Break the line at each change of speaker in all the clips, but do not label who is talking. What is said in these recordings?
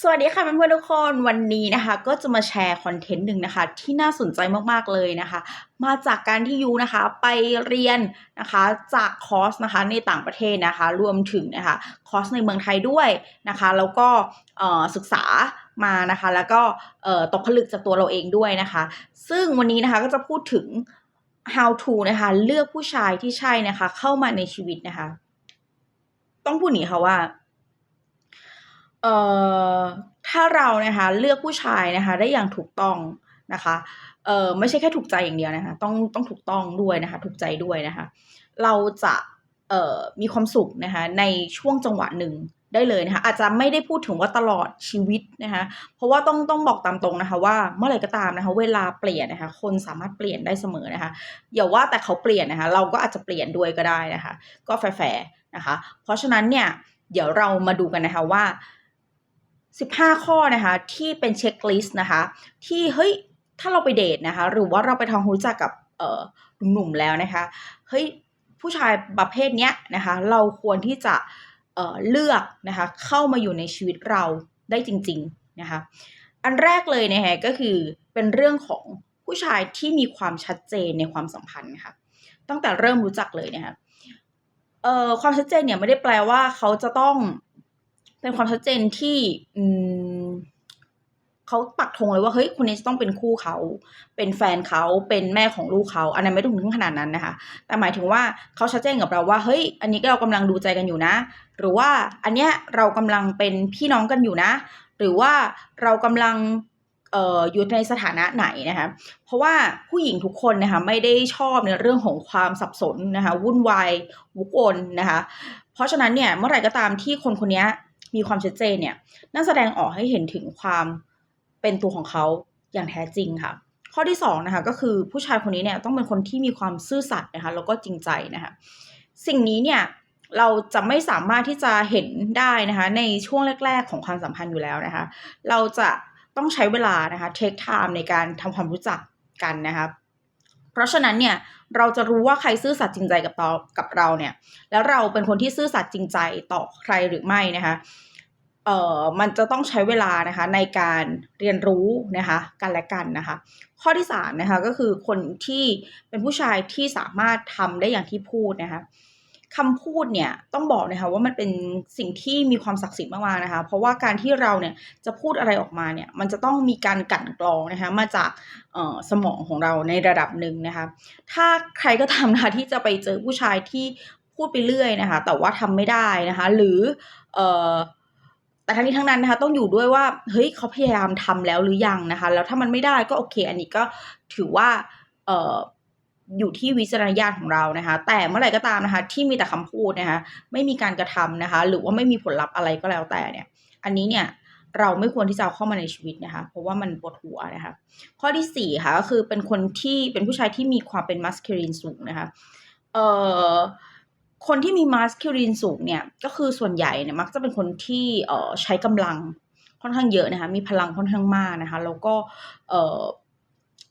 สวัสดีค่ะเพื่อนๆทุกคนวันนี้นะคะ ก็จะมาแชร์คอนเทนต์หนึ่งนะคะ ที่น่าสนใจมากๆเลยนะคะ มาจากการที่ยูนะคะไปเรียนนะคะจากคอร์สนะคะในต่างประเทศนะคะ รวมถึงนะคะคอร์สในเมืองไทยด้วยนะคะ แล้วก็เออศึกษามานะคะ แล้วก็เออตกผลึกจากตัวเราเองด้วยนะคะ ซึ่งวันนี้นะคะก็จะพูดถึง how to นะคะเลือกผู้ชายที่ใช่นะคะ เข้ามาในชีวิตนะคะ ต้องพูดอย่างนี้ค่ะว่า เอ่อถ้าเรานะคะเลือกผู้ชายนะคะได้อย่างถูกต้องนะคะเอ่อไม่ใช่แค่ถูกใจอย่างเดียวนะคะต้องต้องถูกต้องด้วยนะคะถูกใจด้วยนะคะเราจะเอ่อมีความสุขนะคะในช่วงจังหวะหนึ่งได้เลยนะคะอาจจะไม่ได้พูดถึงว่าตลอดชีวิตนะคะเพราะว่าต้องต้องบอกตามตรงนะคะ ว่าเมื่อไหร่ก็ตามนะคะ เวลาเปลี่ยนนะคะคนสามารถเปลี่ยนได้เสมอนะคะอย่าว่าแต่เขาเปลี่ยนนะคะ เราก็อาจจะเปลี่ยนด้วยก็ได้นะคะ ก็แฟร์ๆนะคะ เพราะฉะนั้นเนี่ยเดี๋ยวเรามาดูกันนะคะว่า 15 ข้อนะคะ ที่เป็นเช็คลิสต์นะคะ ที่เฮ้ยถ้าเราไปเดทนะคะ หรือว่าเราไปทำความรู้จักกับเออหนุ่มๆแล้วนะคะเฮ้ยผู้ชายประเภทเนี้ยนะคะ เราควรที่จะเออเลือกนะคะ เข้ามาอยู่ในชีวิตเราได้จริง ๆนะคะ อันแรกเลยนะคะก็คือเป็นเรื่องของผู้ชายที่มีความชัดเจนในความสัมพันธ์ค่ะตั้งแต่เริ่มรู้จักเลยนะคะเอ่อความชัดเจนเนี่ยไม่ได้แปลว่าเขาจะต้อง เป็นความชัดเจนที่อืมเขาปักธงเลยว่าเฮ้ยคนนี้จะต้องเป็นคู่เขา เป็นแฟนเขาเป็นแม่ของลูกเขา อันนั้นไม่ต้องถึงขนาดนั้นนะคะ แต่หมายถึงว่าเขาชัดเจนกับเราว่าเฮ้ย อันนี้เรากำลังดูใจกันอยู่นะ หรือว่าอันเนี้ยเรากำลังเป็นพี่น้องกันอยู่นะ หรือว่าเรากำลังเอ่ออยู่ในสถานะไหนนะคะ เพราะว่าผู้หญิงทุกคนนะคะไม่ได้ชอบในเรื่องของความสับสนนะคะวุ่นวายวกวนนะคะ เพราะฉะนั้นเนี่ยเมื่อไหร่ก็ตามที่คนคนนี้ มีความชัดเจนเนี่ยนั่นแสดงออกให้เห็นถึงความเป็นตัวของเขาอย่างแท้จริงค่ะ ข้อที่2นะคะก็คือผู้ชายคนนี้เนี่ยต้องเป็นคนที่มีความซื่อสัตย์นะคะแล้วก็จริงใจนะคะสิ่งนี้เนี่ยเราจะไม่สามารถที่จะเห็นได้นะคะในช่วงแรก ๆ ของความสัมพันธ์อยู่แล้วนะคะ เราจะต้องใช้เวลานะคะ take time ในการทำความรู้จักกันนะคะเพราะฉะนั้นเนี่ยเราจะรู้ว่าใครซื่อสัตย์จริงใจกับเรากับเราเนี่ยแล้วเราเป็นคนที่ซื่อสัตย์จริงใจต่อใครหรือไม่นะคะ เอ่อมันจะต้องใช้เวลานะคะในการเรียนรู้นะคะกันและกันนะคะ ข้อที่สามนะคะก็คือคนที่เป็นผู้ชายที่สามารถทำได้อย่างที่พูดนะคะคำพูดเนี่ยต้องบอกนะคะว่ามันเป็นสิ่งที่มีความศักดิ์สิทธิ์มากๆนะคะ เพราะว่าการที่เราเนี่ยจะพูดอะไรออกมาเนี่ยมันจะต้องมีการกลั่นกรองนะคะมาจากเออสมองของเราในระดับหนึ่งนะคะ ถ้าใครก็ทำนะคะที่จะไปเจอผู้ชายที่พูดไปเรื่อยนะคะ แต่ว่าทำไม่ได้นะคะ หรือเออ แต่ทั้งนี้ทั้งนั้นนะคะต้องอยู่ด้วยว่าเฮ้ยเขาพยายามทำแล้วหรือยังนะคะ แล้วถ้ามันไม่ได้ก็โอเค อันนี้ก็ถือว่าเอ่ออยู่ที่วิจารณญาณของเรานะคะ แต่เมื่อไหร่ก็ตามนะคะ ที่มีแต่คำพูดนะคะ ไม่มีการกระทำนะคะ หรือว่าไม่มีผลลัพธ์อะไรก็แล้วแต่เนี่ย อันนี้เนี่ยเราไม่ควรที่จะเอาเข้ามาในชีวิตนะคะ เพราะว่ามันปวดหัวนะคะ ข้อที่สี่ค่ะก็คือเป็นคนที่เป็นผู้ชายที่มีความเป็นมัสคิลินสูงนะคะ เอ่อ คนที่มีมัสคิลินสูงเนี่ยก็คือส่วนใหญ่เนี่ยมักจะเป็นคนที่เอ่อใช้กำลังค่อนข้างเยอะนะคะ มีพลังค่อนข้างมากนะคะ แล้วก็เอ่อ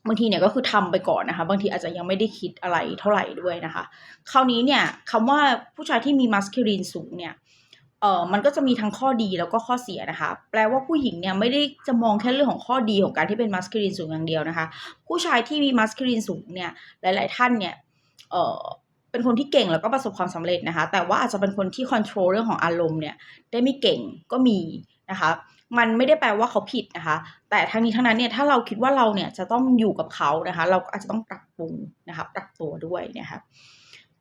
บางทีเนี่ยก็คือทำไปก่อนนะคะ บางทีอาจจะยังไม่ได้คิดอะไรเท่าไหร่ด้วยนะคะ คราวนี้เนี่ยคำว่าผู้ชายที่มีมัสคิลินสูงเนี่ยเอ่อมันก็จะมีทั้งข้อดีแล้วก็ข้อเสียนะคะ แปลว่าผู้หญิงเนี่ยไม่ได้จะมองแค่เรื่องของข้อดีของการที่เป็นมัสคิลินสูงอย่างเดียวนะคะ ผู้ชายที่มีมัสคิลินสูงเนี่ยหลาย ๆ ท่านเนี่ยเอ่อ เป็นคนที่เก่งแล้วก็ประสบความสำเร็จนะคะ แต่ว่าอาจจะเป็นคนที่ควบคุมเรื่องของอารมณ์เนี่ยได้ไม่เก่งก็มีนะคะ มันไม่ได้แปลว่าเขาผิดนะคะ แต่ทั้งนี้ทั้งนั้นเนี่ยถ้าเราคิดว่าเราเนี่ยจะต้องอยู่กับเขานะคะ เราก็อาจจะต้องปรับปรุงนะคะปรับตัวด้วยนะคะ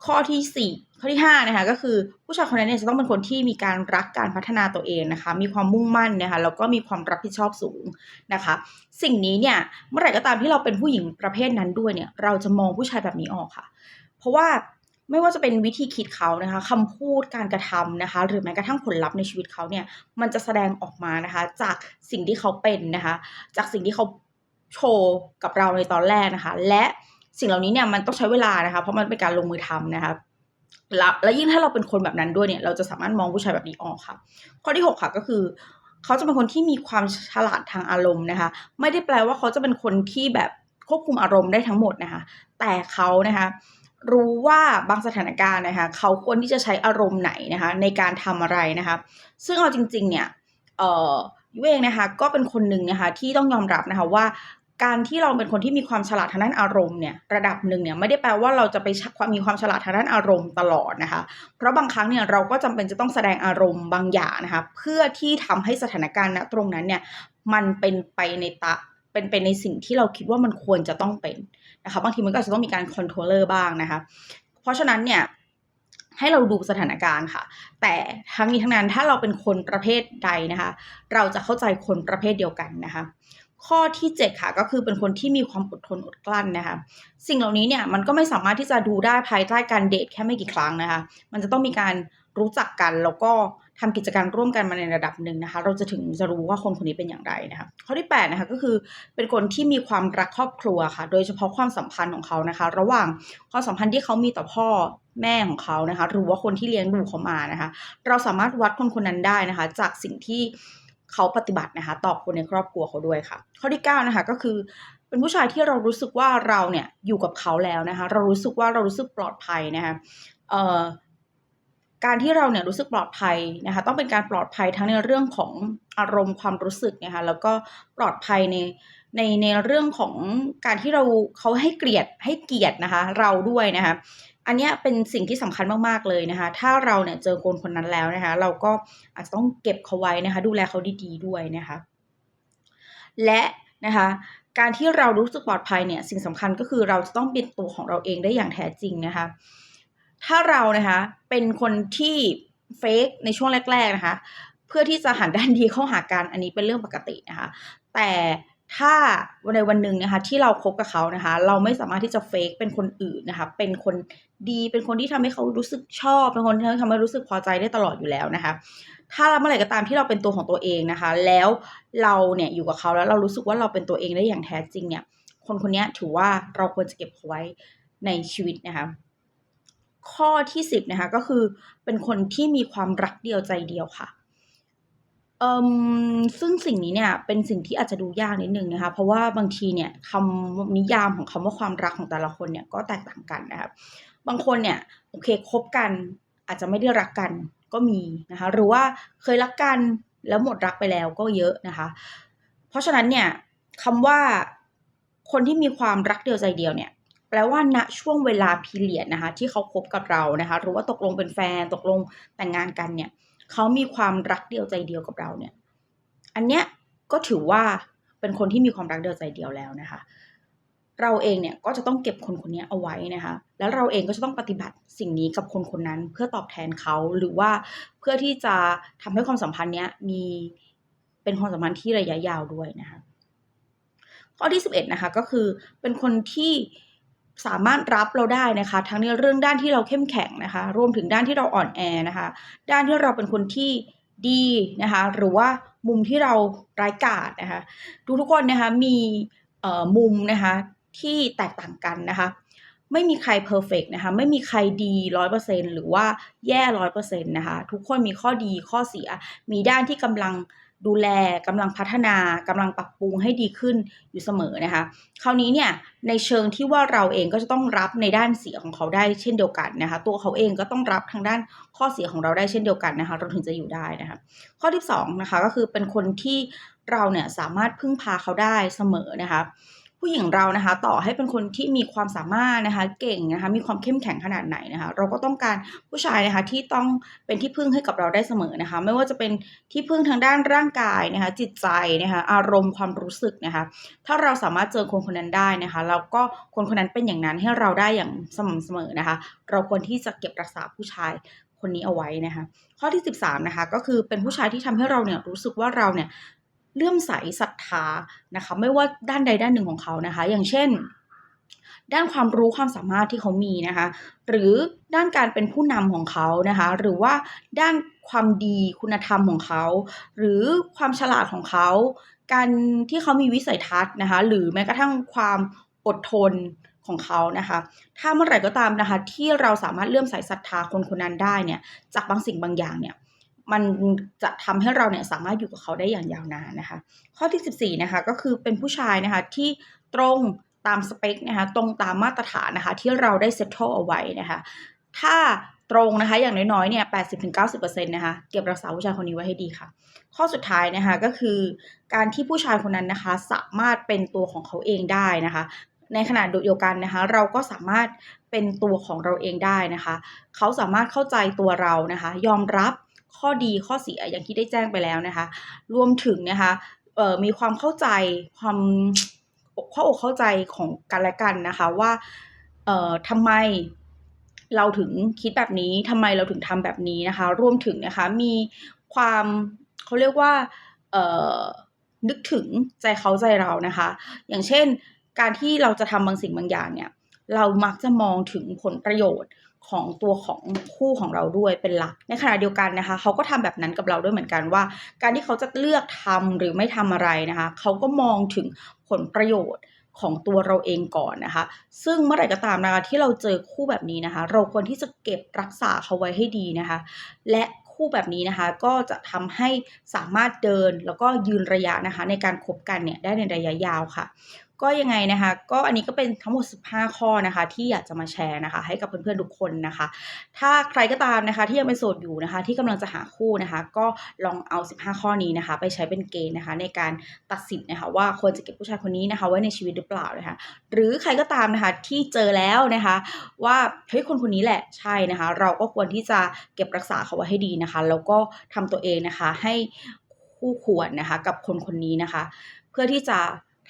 ข้อที่ 4 ข้อที่5นะคะก็คือผู้ชายคนนั้นเนี่ยจะต้องเป็นคนที่มีการรักการพัฒนาตัวเองนะคะ มีความมุ่งมั่นนะคะแล้วก็มีความรับผิดชอบสูงนะคะ สิ่งนี้เนี่ยเมื่อไหร่ก็ตามที่เราเป็นผู้หญิงประเภทนั้นด้วยเนี่ย เราจะมองผู้ชายแบบนี้ออกค่ะ เพราะว่า ไม่ว่าจะเป็นวิธีคิดเขานะคะคำพูดการกระทำนะคะ หรือแม้กระทั่งผลลัพธ์ในชีวิตเขาเนี่ยมันจะแสดงออกมานะคะ จากสิ่งที่เขาเป็นนะคะ จากสิ่งที่เขาโชว์กับเราในตอนแรกนะคะ และสิ่งเหล่านี้เนี่ยมันต้องใช้เวลานะคะ เพราะมันเป็นการลงมือทำนะคะแล้วและยิ่งถ้าเราเป็นคนแบบนั้นด้วยเนี่ย เราจะสามารถมองผู้ชายแบบนี้ออกค่ะ ข้อที่ 6 ค่ะก็คือ เขาจะเป็นคนที่มีความฉลาดทางอารมณ์นะคะ ไม่ได้แปลว่าเขาจะเป็นคนที่แบบควบคุมอารมณ์ได้ทั้งหมดนะคะ แต่เขานะคะ รู้ว่าบางสถานการณ์นะคะเขาควรที่จะใช้อารมณ์ไหนนะคะในการทำอะไรนะคะซึ่งเอาจริง ๆ เนี่ยเอ่อยุเองนะคะก็เป็นคนหนึ่งนะคะที่ต้องยอมรับนะคะว่าการที่เราเป็นคนที่มีความฉลาดทางด้านอารมณ์เนี่ยระดับหนึ่งเนี่ยไม่ได้แปลว่าเราจะไปมีความฉลาดทางด้านอารมณ์ตลอดนะคะ เพราะบางครั้งเนี่ยเราก็จำเป็นจะต้องแสดงอารมณ์บางอย่างนะคะเพื่อที่ทำให้สถานการณ์ณตรงนั้นเนี่ยมันเป็นไปในตะ เป็นไปในสิ่งที่เราคิดว่ามันควรจะต้องเป็นนะคะบางทีมันก็อาจจะต้องมีการคอนโทรลเลอร์บ้างนะคะ เพราะฉะนั้นเนี่ยให้เราดูสถานการณ์ค่ะ แต่ทั้งนี้ทั้งนั้นถ้าเราเป็นคนประเภทใดนะคะ เราจะเข้าใจคนประเภทเดียวกันนะคะ ข้อที่ 7 ค่ะก็คือเป็นคนที่มีความอดทนอดกลั้นนะคะ สิ่งเหล่านี้เนี่ยมันก็ไม่สามารถที่จะดูได้ภายใต้การเดทแค่ไม่กี่ครั้งนะคะ มันจะต้องมีการรู้จักกันแล้วก็ ทำกิจการร่วมกันมาในระดับหนึ่งนะคะ เราจะถึงจะรู้ว่าคนคนนี้เป็นอย่างไรนะคะข้อที่8นะคะก็คือเป็นคนที่มีความรักครอบครัวค่ะ โดยเฉพาะความสัมพันธ์ของเขานะคะ ระหว่างความสัมพันธ์ที่เขามีต่อพ่อแม่ของเขานะคะ หรือว่าคนที่เลี้ยงดูเขามานะคะ เราสามารถวัดคนคนนั้นได้นะคะ จากสิ่งที่เขาปฏิบัตินะคะต่อคนในครอบครัวเขาด้วยค่ะ ข้อที่9นะคะก็คือเป็นผู้ชายที่เรารู้สึกว่าเราเนี่ยอยู่กับเขาแล้วนะคะ เรารู้สึกว่าเรารู้สึกปลอดภัยนะคะเอ่อ การที่เราเนี่ยรู้สึกปลอดภัยนะคะต้องเป็นการปลอดภัยทั้งในเรื่องของอารมณ์ความรู้สึกนะคะแล้วก็ปลอดภัยในในในเรื่องของการที่เราเขาให้เกลียรติให้เกียรตินะคะเราด้วยนะคะอันนี้เป็นสิ่งที่สำคัญมากๆเลยนะคะถ้าเราเนี่ยเจอคนคนนั้นแล้วนะคะเราก็อาจจะต้องเก็บเขาไว้นะคะดูแลเขาดีๆด้วยนะคะและนะคะการที่เรารู้สึกปลอดภัยเนี่ยสิ่งสำคัญก็คือเราจะต้องเป็นตัวของเราเองได้อย่างแท้จริงนะคะ ถ้าเรานะคะเป็นคนที่เฟกในช่วงแรก ๆนะคะ เพื่อที่จะหันด้านดีเข้าหากันอันนี้เป็นเรื่องปกตินะคะ แต่ถ้าวันในวันหนึ่งนะคะที่เราคบกับเขานะคะ เราไม่สามารถที่จะเฟกเป็นคนอื่นนะคะ เป็นคนดีเป็นคนที่ทำให้เขารู้สึกชอบ เป็นคนที่ทำให้รู้สึกพอใจได้ตลอดอยู่แล้วนะคะ ถ้าเมื่อไหร่ก็ตามที่เราเป็นตัวของตัวเองนะคะ แล้วเราเนี่ยอยู่กับเขาแล้วเรารู้สึกว่าเราเป็นตัวเองได้อย่างแท้จริงเนี่ย คนคนนี้ถือว่าเราควรจะเก็บเขาไว้ในชีวิตนะคะ ข้อที่สิบนะคะก็คือเป็นคนที่มีความรักเดียวใจเดียวค่ะเอ่อซึ่งสิ่งนี้เนี่ยเป็นสิ่งที่อาจจะดูยากนิดนึงนะคะ เพราะว่าบางทีเนี่ยคำนิยามของคำว่าความรักของแต่ละคนเนี่ยก็แตกต่างกันนะคะบางคนเนี่ยโอเคคบกันอาจจะไม่ได้รักกันก็มีนะคะ หรือว่าเคยรักกันแล้วหมดรักไปแล้วก็เยอะนะคะ เพราะฉะนั้นเนี่ยคำว่าคนที่มีความรักเดียวใจเดียวเนี่ย แปลว่าณช่วงเวลาพีเรียดนะคะ ที่เขาคบกับเรานะคะหรือว่าตกลงเป็นแฟนตกลงแต่งงานกันเนี่ยเขามีความรักเดียวใจเดียวกับเราเนี่ย อันเนี้ยก็ถือว่าเป็นคนที่มีความรักเดียวใจเดียวแล้วนะคะ เราเองเนี่ยก็จะต้องเก็บคนคนนี้เอาไว้นะคะ แล้วเราเองก็จะต้องปฏิบัติสิ่งนี้กับคนคนนั้น เพื่อตอบแทนเขาหรือว่าเพื่อที่จะทำให้ความสัมพันธ์เนี้ยมีเป็นความสัมพันธ์ที่ระยะยาวด้วยนะคะข้อที่ 11นะคะก็คือเป็นคนที่ สามารถรับเราได้นะคะ ทั้งในเรื่องด้านที่เราเข้มแข็งนะคะ รวมถึงด้านที่เราอ่อนแอนะคะ ด้านที่เราเป็นคนที่ดีนะคะ หรือว่ามุมที่เราร้ายกาจนะคะทุกทุกคนนะคะมีเอ่อมุมนะคะที่แตกต่างกันนะคะ ไม่มีใครเพอร์เฟกนะคะ ไม่มีใครดีร้อยเปอร์เซ็นหรือว่าแย่ร้อยเปอร์เซ็นต์นะคะ ทุกคนมีข้อดีข้อเสีย มีด้านที่กำลัง ดูแลกำลังพัฒนากำลังปรับปรุงให้ดีขึ้นอยู่เสมอนะคะ คราวนี้เนี่ยในเชิงที่ว่าเราเองก็จะต้องรับในด้านเสียของเขาได้เช่นเดียวกันนะคะ ตัวเขาเองก็ต้องรับทางด้านข้อเสียของเราได้เช่นเดียวกันนะคะ เราถึงจะอยู่ได้นะคะ ข้อที่2นะคะก็คือเป็นคนที่เราเนี่ยสามารถพึ่งพาเขาได้เสมอนะคะ ผู้หญิงเรานะคะ ต่อให้เป็นคนที่มีความสามารถนะคะ เก่งนะคะ มีความเข้มแข็งขนาดไหนนะคะ เราก็ต้องการผู้ชายนะคะที่ต้องเป็นที่พึ่งให้กับเราได้เสมอนะคะ ไม่ว่าจะเป็นที่พึ่งทางด้านร่างกายนะคะ จิตใจนะคะ อารมณ์ความรู้สึกนะคะ ถ้าเราสามารถเจอคนคนนั้นได้นะคะ แล้วก็คนคนนั้นเป็นอย่างนั้นให้เราได้อย่างสม่ำเสมอนะคะ เราควรที่จะเก็บรักษาผู้ชายคนนี้เอาไว้นะคะ ข้อที่ 13 นะคะ ก็คือเป็นผู้ชายที่ทำให้เราเนี่ยรู้สึกว่าเราเนี่ย เลื่อมใสศรัทธานะคะ ไม่ว่าด้านใดด้านหนึ่งของเขานะคะ อย่างเช่น ด้านความรู้ความสามารถที่เขามีนะคะ หรือด้านการเป็นผู้นำของเขานะคะ หรือว่าด้านความดีคุณธรรมของเขา หรือความฉลาดของเขา การที่เขามีวิสัยทัศน์นะคะ หรือแม้กระทั่งความอดทนของเขานะคะ ถ้าเมื่อไหร่ก็ตามนะคะ ที่เราสามารถเลื่อมใสศรัทธาคนคนนั้นได้เนี่ย จากบางสิ่งบางอย่างเนี่ย มันจะทำให้เราเนี่ยสามารถอยู่กับเขาได้อย่างยาวนานนะคะ ข้อที่ 14นะคะก็คือเป็นผู้ชายนะคะที่ตรงตามสเปคนะคะตรงตามมาตรฐานนะคะที่เราได้เซตโตเอาไว้นะคะถ้าตรงนะคะอย่างน้อยๆเนี่ย80-90%นะคะเก็บรักษาผู้ชายคนนี้ไว้ให้ดีค่ะ ข้อสุดท้ายนะคะก็คือการที่ผู้ชายคนนั้นนะคะสามารถเป็นตัวของเขาเองได้นะคะ ในขณะเดียวกันนะคะ เราก็สามารถเป็นตัวของเราเองได้นะคะ เขาสามารถเข้าใจตัวเรานะคะ ยอมรับ ข้อดีข้อเสียอย่างที่ได้แจ้งไปแล้วนะคะ รวมถึงนะคะมีความเข้าใจความข้าอกเข้าใจของกันและกันนะคะว่าเอ่อทำไมเราถึงคิดแบบนี้ทำไมเราถึงทำแบบนี้นะคะ รวมถึงนะคะมีความเขาเรียกว่าเอ่อนึกถึงใจเขาใจเรานะคะ อย่างเช่นการที่เราจะทำบางสิ่งบางอย่างเนี่ย เรามักจะมองถึงผลประโยชน์ของตัวของคู่ของเราด้วยเป็นหลัก ในขณะเดียวกันนะคะเขาก็ทำแบบนั้นกับเราด้วยเหมือนกันว่า การที่เขาจะเลือกทำหรือไม่ทำอะไรนะคะเขาก็มองถึงผลประโยชน์ของตัวเราเองก่อนนะคะ ซึ่งเมื่อไหร่ก็ตามนะคะที่เราเจอคู่แบบนี้นะคะ เราควรที่จะเก็บรักษาเขาไว้ให้ดีนะคะ และคู่แบบนี้นะคะก็จะทำให้สามารถเดินแล้วก็ยืนระยะนะคะ ในการคบกันเนี่ยได้ในระยะยาวค่ะก็ยังไงนะคะ ก็อันนี้ก็เป็นทั้งหมด 15 ข้อนะคะ ที่อยากจะมาแชร์นะคะ ให้กับเพื่อนๆทุกคนนะคะ ถ้าใครก็ตามนะคะ ที่ยังเป็นโสดอยู่นะคะ ที่กำลังจะหาคู่นะคะ ก็ลองเอา 15 ข้อนี้นะคะ ไปใช้เป็นเกณฑ์นะคะ ในการตัดสินนะคะว่าควรจะเก็บผู้ชายคนนี้นะคะ ไว้ในชีวิตหรือเปล่านะคะ หรือใครก็ตามนะคะที่เจอแล้วนะคะ ว่าเฮ้ยคนคนนี้แหละใช่นะคะ เราก็ควรที่จะเก็บรักษาเขาไว้ให้ดีนะคะ แล้วก็ทำตัวเองนะคะให้คู่ควรนะคะ กับคนคนนี้นะคะ เพื่อที่จะ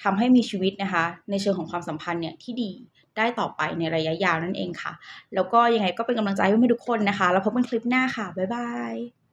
ทำให้มีชีวิตนะคะ ในเชิงของความสัมพันธ์เนี่ยที่ดีได้ต่อไปในระยะยาวนั่นเองค่ะ แล้วก็ยังไงก็เป็นกำลังใจให้เพื่อนๆทุกคนนะคะ แล้วพบกันคลิปหน้าค่ะ บ๊ายบาย